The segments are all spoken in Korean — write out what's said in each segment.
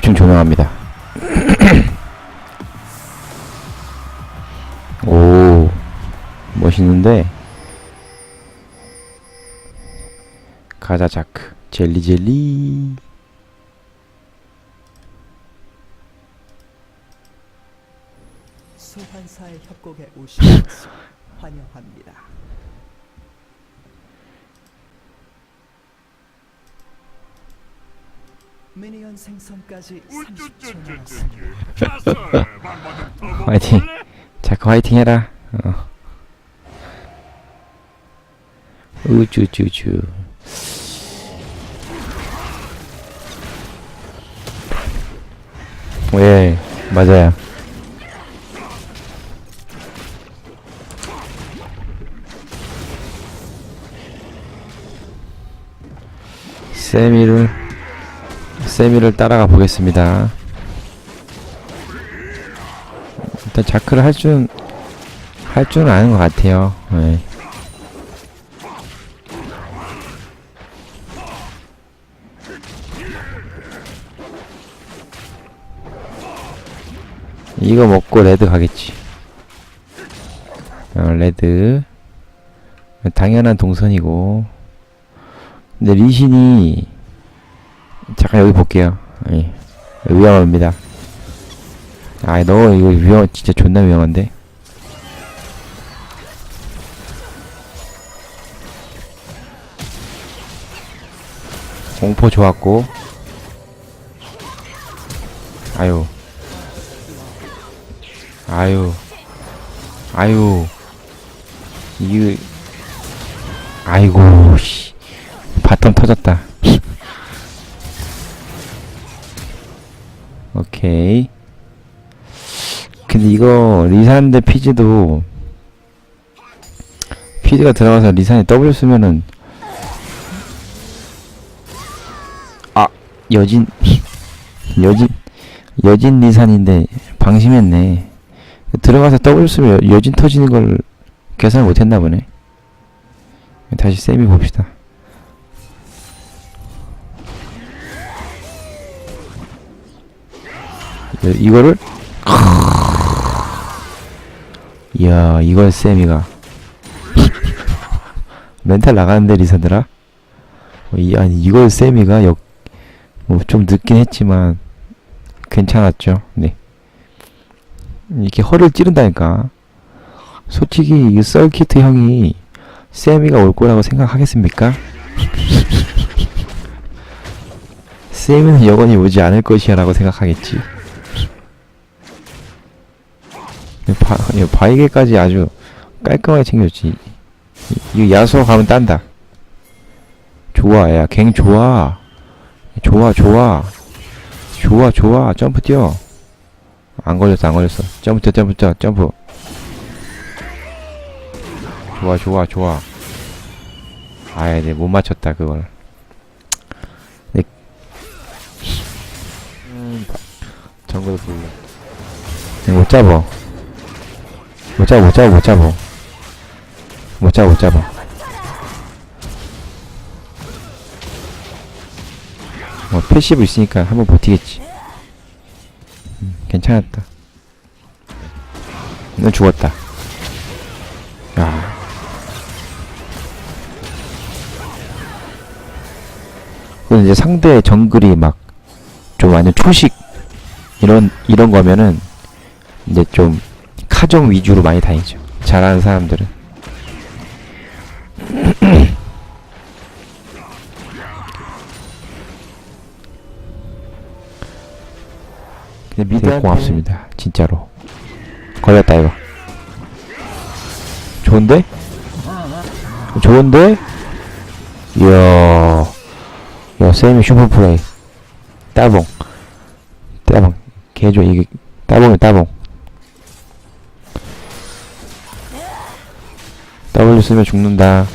집중 조명합니다. 오, 멋있는데. 가자 자크 젤리 젤리. 소환사의 협곡에 오신 것을 환영합니다. 미니언 생성까지 30초 남았습니다. 화이팅. 자크 화이팅 해라. 어. 우쭈쭈쭈. 예, 맞아요. 세미를 세미를 따라가 보겠습니다. 일단 자크를 할 줄, 할 줄은 아는 것 같아요. 네. 이거 먹고 레드 가겠지. 어, 레드. 당연한 동선이고. 근데 리신이, 잠깐 여기 볼게요. 예. 위험합니다. 아, 너 이거 위험, 진짜 존나 위험한데. 공포 좋았고. 아유. 아유. 아유. 이거. 아이고, 씨. 바텀 터졌다. 이거 리산 대 피즈도 피즈가 들어가서 리산이 W 쓰면은 아 여진 여진 여진 리산인데 방심했네. 들어가서 W 쓰면 여- 여진 터지는 걸 계산을 못했나 보네. 다시 세미 봅시다. 이- 이거를 이야 이걸 세미가. 멘탈 나가는데 리사들아? 어, 이, 아니 이걸 세미가 역, 뭐 좀 늦긴 했지만 괜찮았죠? 네. 이렇게 허를 찌른다니까. 솔직히 이 썰키트 형이 세미가 올 거라고 생각하겠습니까? 세미는 영원히 오지 않을 것이야 라고 생각하겠지 바, 이 바이게까지 아주 깔끔하게 챙겼지. 이- 야수 가면 딴다. 좋아, 야, 갱 좋아. 좋아, 좋아. 좋아, 좋아. 점프 뛰어. 안 걸렸어, 안 걸렸어. 점프 뛰어, 점프 뛰어, 점프. 좋아, 좋아, 좋아. 아이, 네, 못 맞췄다, 그걸. 네. 음, 정글 불러. 네, 못 잡어. 못 잡아 못 잡아 못 잡아. 못 잡아 못 잡아. 어 패시브 있으니까 한번 버티겠지. 음, 괜찮았다. 넌 죽었다. 야. 그건 이제 상대 정글이 막 좀 완전 초식 이런 이런 거면은 이제 좀 카정 위주로 많이 다니죠. 잘하는 사람들은. 근데 미드 고맙습니다. 진짜로. 걸렸다 이거. 좋은데? 좋은데? 이야. 야, 쌤이 슈퍼 플레이. 따봉. 따봉. 개조 이게 따봉이 따봉. W 쓰면 죽는다.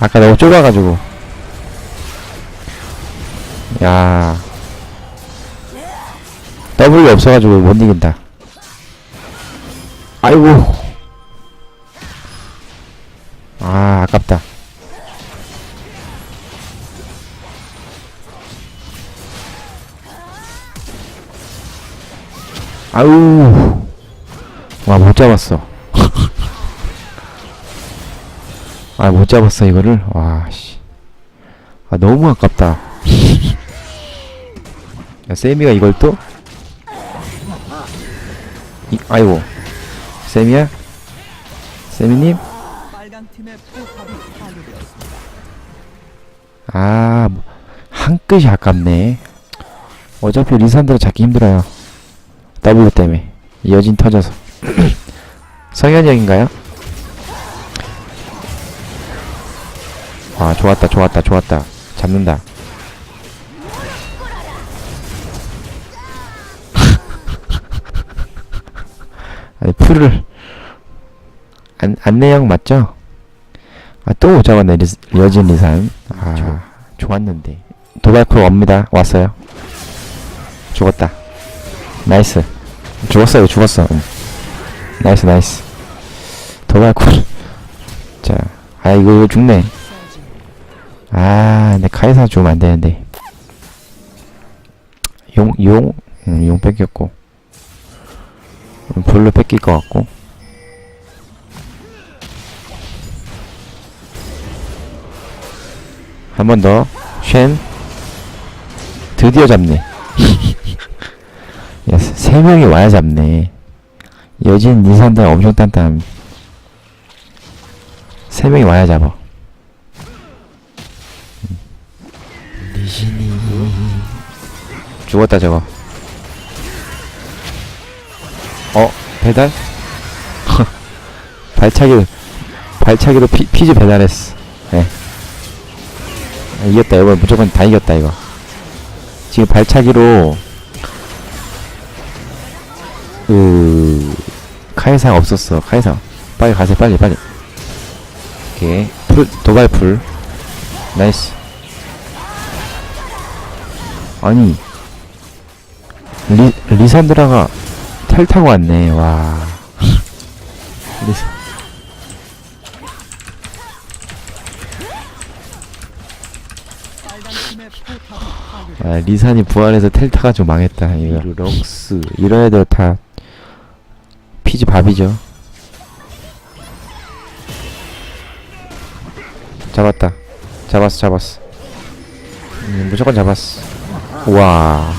아까 너무 좁아가지고. 야. W 없어가지고 못 이긴다. 아이고. 아, 아깝다. 아우 와 못 잡았어. 아 못 잡았어 이거를? 와씨. 아 너무 아깝다. 야 세미가 이걸 또? 이, 아이고. 세미야? 세미님? 빨간 팀의 포탑이 파괴되었습니다. 아, 뭐, 한 끗이 아깝네. 어차피 리산드라 잡기 힘들어요. W 때문에. 여진 터져서. 성현이 형인가요? 아, 좋았다, 좋았다, 좋았다. 잡는다. 아니, 풀을. 안, 안내형 맞죠? 아, 또못 잡았네, 리, 여진 리산. 아, 좋았는데. 도발콜 옵니다. 왔어요. 죽었다. 나이스. 죽었어요, 죽었어. 응. 나이스, 나이스. 도발콜. 자, 아, 이거, 이거 죽네. 아, 근데 카이사 죽으면 안 되는데. 용, 용, 음, 용 뺏겼고. 음, 볼로 뺏길 것 같고. 한 번 더. 쉔. 드디어 잡네. 야, 세- 세 명이 와야 잡네. 여진 니산들 엄청 단단. 세 명이 와야 잡아. 리신이 죽었다 저거. 어 배달? 발차기로 발차기로 피, 피즈 배달했어. 예. 아, 이겼다 이번 무조건 다 이겼다 이거 지금 발차기로 카이사 없었어. 카이사. 빨리 가세요. 빨리 빨리. 오케이. 풀 도발풀. 나이스. 아니. 리, 리산드라가 텔 타고 왔네. 와. 리산. 아, 리산이 부활해서 텔 타가지고 망했다. 이거. 럭스. 이런 애들 다 피지 밥이죠. 잡았다. 잡았어, 잡았어. 음, 무조건 잡았어. 와,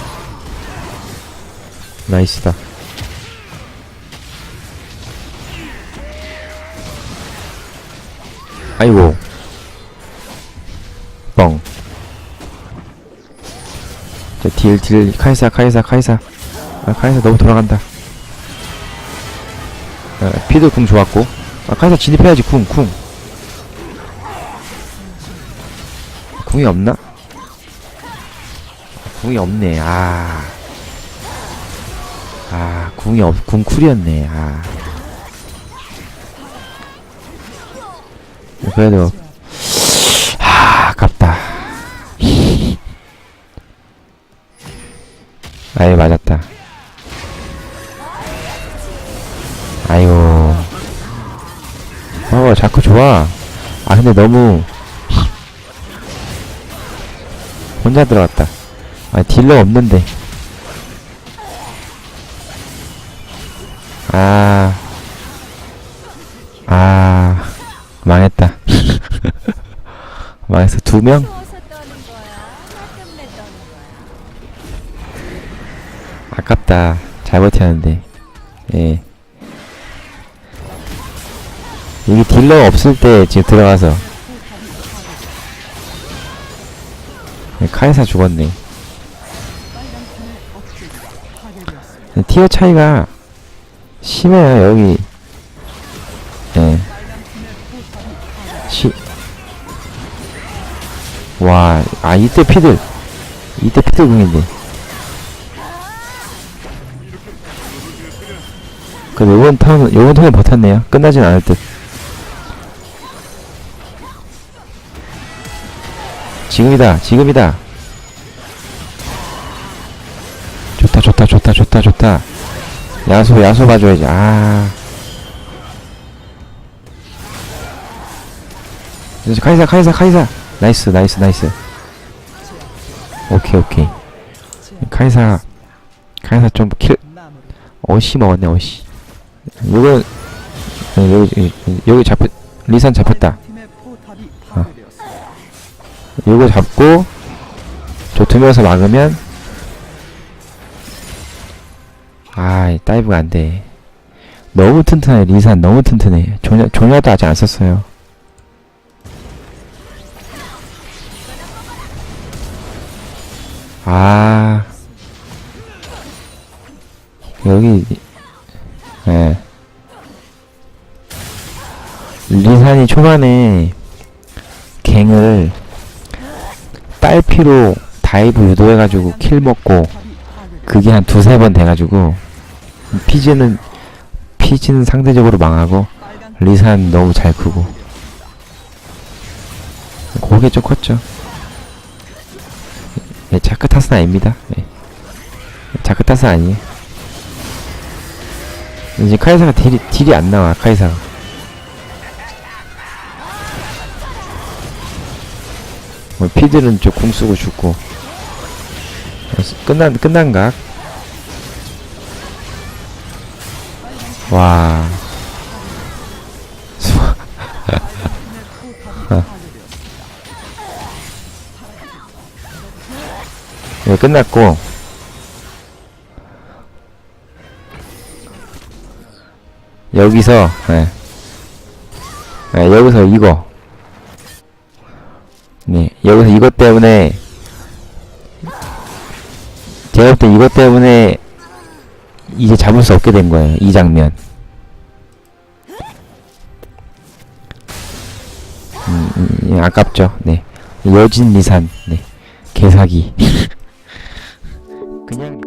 나이스다. 아이고, 뻥. 자, 딜, 딜, 카이사, 카이사, 카이사. 아, 카이사 너무 돌아간다. 아, 피드 궁 좋았고. 아, 카이사 진입해야지, 궁, 궁. 궁이 없나? 궁이 없네, 아. 아, 궁이 없, 궁 쿨이었네, 아. 그래도, 아, 아깝다. 아이 맞았다. 아이고. 어 자꾸 좋아. 아 근데 너무 혼자 들어갔다. 아 딜러 없는데. 아. 아. 망했다. 망했어 두 명? 아깝다. 잘 버텼는데. 예. 여기 딜러 없을 때 지금 들어가서. 예, 카이사 죽었네. 티어 차이가 심해요, 여기. 예. 시. 와, 아, 이때 피들. 이때 피들 궁인데. 그 요번 턴, 요번 턴에 버텼네요. 끝나진 않을 듯. 지금이다, 지금이다. 좋다, 좋다, 좋다, 좋다, 좋다. 야수, 야수 봐줘야지. 아. 카이사, 카이사, 카이사. 나이스, 나이스, 나이스. 오케이, 오케이. 카이사, 카이사 좀 킬, 마무리. 어시 먹었네 어시 요거 네, 여기, 여기 잡혔 리산 잡혔다 요거 잡고 명에서 막으면 아이 다이브가 안돼. 너무 튼튼해 리산. 너무 튼튼해. 조냐, 조냐도 아직 안 썼어요. 아. 여기 예. 리산이 초반에 갱을 딸피로 다이브 유도해가지고 킬 먹고. 그게 한 두세 번 돼가지고 피즈는 피즈는 상대적으로 망하고 리산 너무 잘 크고 그게 좀 컸죠 예, 자크 탓은 아닙니다 예. 자크 탓은 아니에요 이제 카이사가 딜이, 딜이 안 나와 카이사가 뭐 피들은 저 궁 쓰고 죽고 끝난 끝난 각. 와. 네, 끝났고. 여기서, 예. 예, 여기서 이거. 네, 여기서 이것 때문에 제가 볼때 이것 때문에 이제 잡을 수 없게 된 거예요. 이 장면. 음, 음, 음, 아깝죠. 네. 여진 리산. 네. 개사기. 그냥